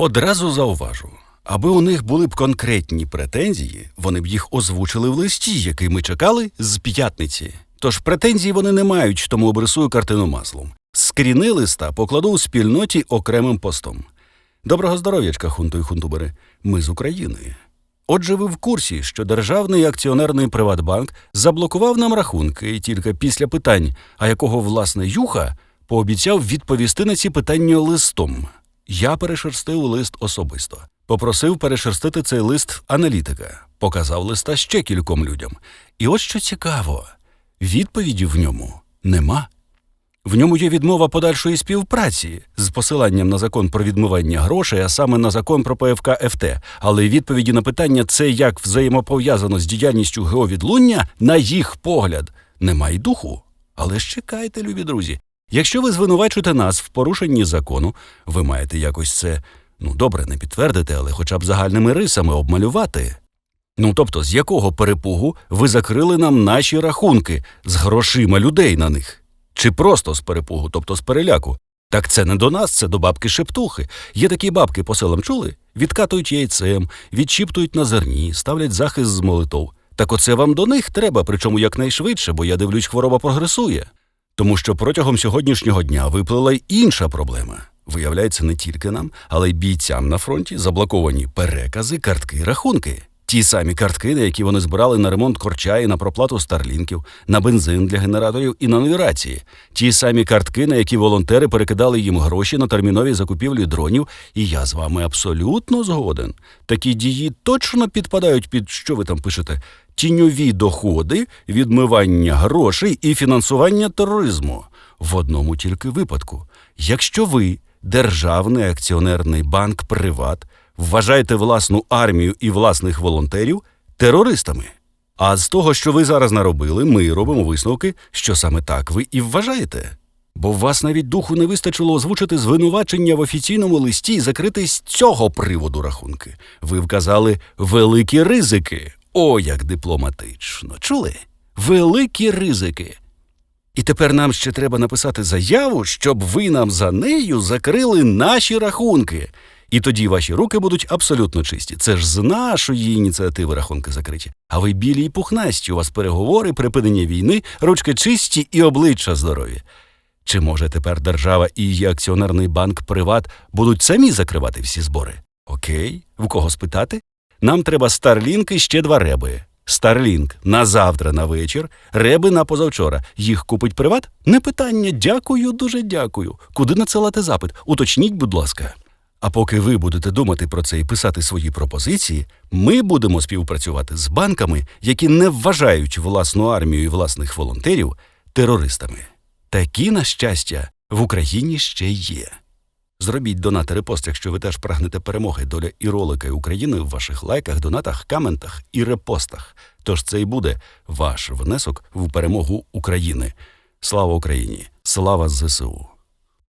Одразу зауважу, аби у них були б конкретні претензії, вони б їх озвучили в листі, який ми чекали з п'ятниці. Тож претензій вони не мають, тому обрисую картину маслом. Скріни листа покладу у спільноті окремим постом. Доброго здоров'ячка, хунту і хунтубери. Ми з України. Отже, ви в курсі, що державний акціонерний Приватбанк заблокував нам рахунки і тільки після питань, а якого власне юха, пообіцяв відповісти на ці питання листом. Я перешерстив лист особисто. Попросив перешерстити цей лист аналітика, показав листа ще кільком людям. І от що цікаво, відповіді в ньому нема. В ньому є відмова подальшої співпраці з посиланням на закон про відмивання грошей, а саме на закон про ПФК ФТ. Але відповіді на питання, це як взаємопов'язано з діяльністю геовідлуння, на їх погляд, немає й духу. Але ж чекайте, любі друзі. Якщо ви звинувачуєте нас в порушенні закону, ви маєте якось це, ну добре, не підтвердити, але хоча б загальними рисами обмалювати. Ну тобто, з якого перепугу ви закрили нам наші рахунки з грошима людей на них? Чи просто з перепугу, тобто з переляку? Так це не до нас, це до бабки шептухи. Є такі бабки по селам чули? Відкатують яйцем, відчіптують на зерні, ставлять захист з молитов. Так оце вам до них треба, причому якнайшвидше, бо я дивлюсь, хвороба прогресує. Тому що протягом сьогоднішнього дня виплила й інша проблема. Виявляється, не тільки нам, але й бійцям на фронті заблоковані перекази, картки, рахунки. Ті самі картки, на які вони збирали на ремонт корча і на проплату старлінків, на бензин для генераторів і на нові рації. Ті самі картки, на які волонтери перекидали їм гроші на термінові закупівлі дронів. І я з вами абсолютно згоден. Такі дії точно підпадають під що ви там пишете? Тіньові доходи, відмивання грошей і фінансування тероризму. В одному тільки випадку. Якщо ви, державний акціонерний банк Приват, вважаєте власну армію і власних волонтерів терористами. А з того, що ви зараз наробили, ми робимо висновки, що саме так ви і вважаєте. Бо вас навіть духу не вистачило озвучити звинувачення в офіційному листі і закрити з цього приводу рахунки. Ви вказали великі ризики. О, як дипломатично. Чули? Великі ризики. І тепер нам ще треба написати заяву, щоб ви нам за нею закрили наші рахунки. І тоді ваші руки будуть абсолютно чисті. Це ж з нашої ініціативи рахунки закриті. А ви білі й пухнасті, у вас переговори, припинення війни, ручки чисті і обличчя здорові. Чи може тепер держава і її акціонерний банк Приват будуть самі закривати всі збори? Окей, в кого спитати? Нам треба Старлінк і ще два реби. Старлінк на завтра на вечір, реби на позавчора. Їх купить приват? Не питання. Дякую, дуже дякую. Куди надсилати запит? Уточніть, будь ласка. А поки ви будете думати про це і писати свої пропозиції, ми будемо співпрацювати з банками, які не вважають власну армію і власних волонтерів терористами. Такі, на щастя, в Україні ще є. Зробіть донат і репост, якщо ви теж прагнете перемоги доля і ролика і України в ваших лайках, донатах, коментах і репостах. Тож це і буде ваш внесок в перемогу України. Слава Україні! Слава ЗСУ!